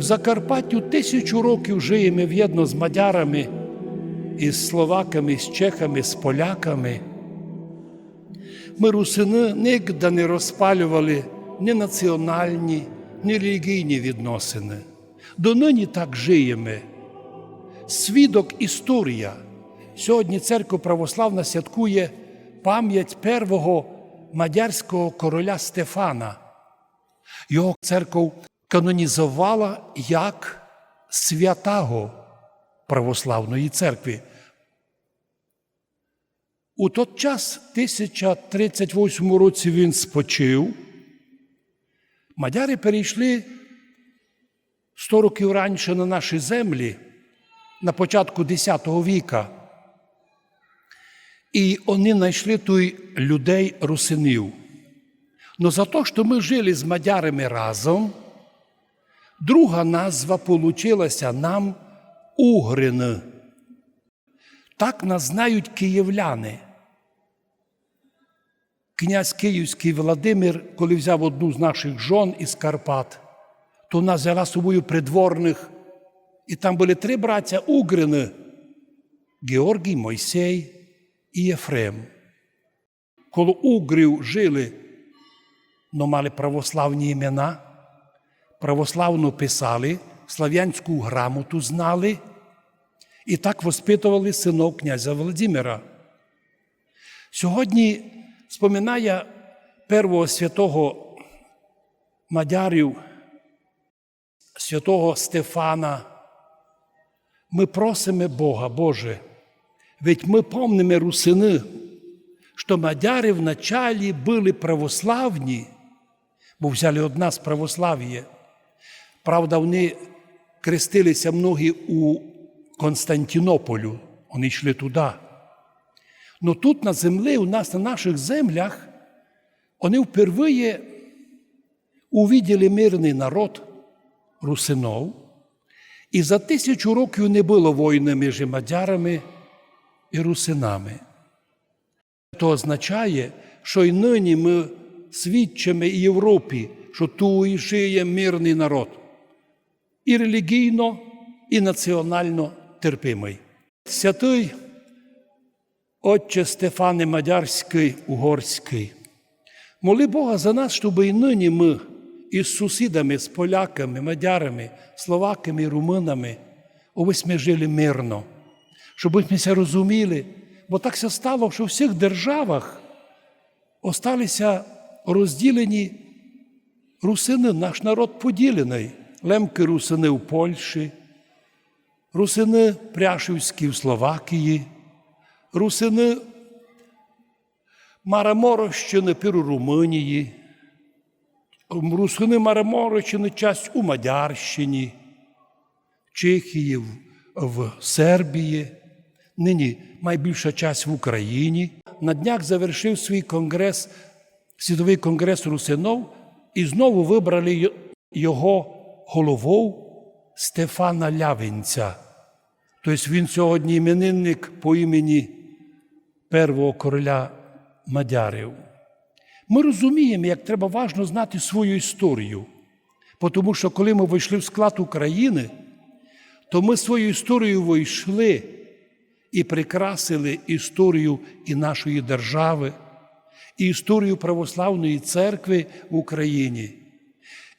В Закарпаттю тисячу років живемо в'єдно з мадярами, із словаками, з чехами, з поляками. Ми русини ніколи не розпалювали ні національні, ні релігійні відносини. Донині так живемо. Свідок історія. Сьогодні церква православна святкує пам'ять первого мадярського короля Стефана. Його церква канонізувала як святого православної церкви. У той час, в 1038 році, він спочив. Мадяри перейшли 100 років раніше на наші землі, на початку X віка. І вони знайшли той людей русинів. Но за те, що ми жили з мадярами разом, друга назва получилася нам Угрин. Так нас знають київляни. Князь Київський Володимир, коли взяв одну з наших жон із Карпат, то вона взяла собою придворних, і там були три браття Угрини Георгій, Мойсей і Єфрем. Коло Угрів жили, но мали православні імена, православно писали, слав'янську грамоту знали і так воспитували синов князя Володимира. Сьогодні споминає первого святого Мадярів, святого Стефана. Ми просимо Бога, Боже, ведь ми помнимо русини, що мадяри вначалі були православні, бо взяли од нас православ'я. Правда, вони крестилися многі у Константинополю, вони йшли туди. Но тут на землі, у нас на наших землях, вони впервые увидели мирний народ русинов, і за тисячу років не було війни між мадярами і русинами. Це означає, що й нині ми свідчимо Європі, що тут жиє мирний народ, і релігійно, і національно терпимий. Святий Отче Стефане Мадярський Угорський, моли Бога за нас, щоб і нині ми із сусідами, з поляками, мадярами, словаками, румунами, ось ми жили мирно, щоб ми все розуміли, бо так все стало, що в всіх державах осталися розділені русини, наш народ поділений. Лемки русини в Польщі, русини Пряшівські в Словакії, русини Мараморощини пір у Румунії, русини Мараморощини часть у Мадярщині, Чехії, в, в Сербії, нині найбільша часть в Україні. На днях завершив свій конгрес, Світовий конгрес русинов, і знову вибрали його головою Стефана Лявинця. Тобто він сьогодні іменинник по імені первого короля Мадярів. Ми розуміємо, як треба важно знати свою історію. Тому що коли ми вийшли в склад України, то ми свою історію вийшли і прикрасили історію і нашої держави, і історію православної церкви в Україні,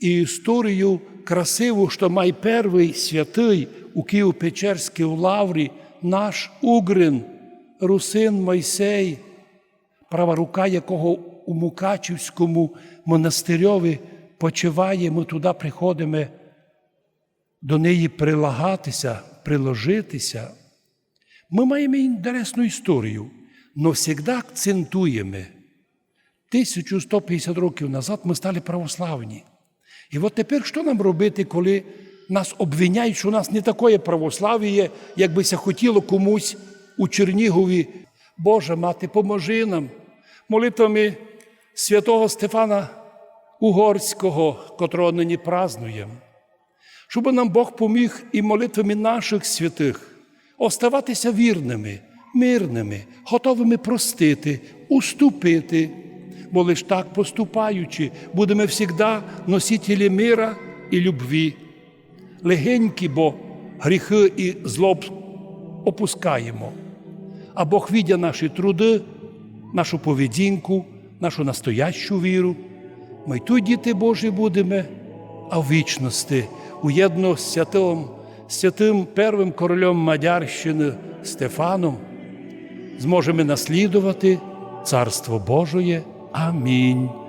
і історію красиву, що має перший святий у Києво-Печерській лаврі, наш Угрин, Русин Мойсей, права рука якого у Мукачівському монастирьові почиває, ми туди приходимо до неї прилагатися, приложитися. Ми маємо інтересну історію, але завжди акцентуємо. 1150 років назад ми стали православні. І от тепер що нам робити, коли нас обвиняють, що у нас не таке православ'я, як ся хотіло комусь у Чернігові. Боже мати, поможи нам молитвами святого Стефана Угорського, котрого нині празнуємо. Щоб нам Бог поміг і молитвами наших святих оставатися вірними, мирними, готовими простити, уступити, бо лиш так поступаючи, будемо завжди носителі мира і любві. легенькі, бо гріхи і злоб опускаємо. А Бог відя наші труди, нашу поведінку, нашу настоящу віру. Ми й тут, діти Божі, будемо, а в вічності, уєдно з святим, святим первим королем Мадярщини Стефаном, зможемо наслідувати Царство Божоє. Amém.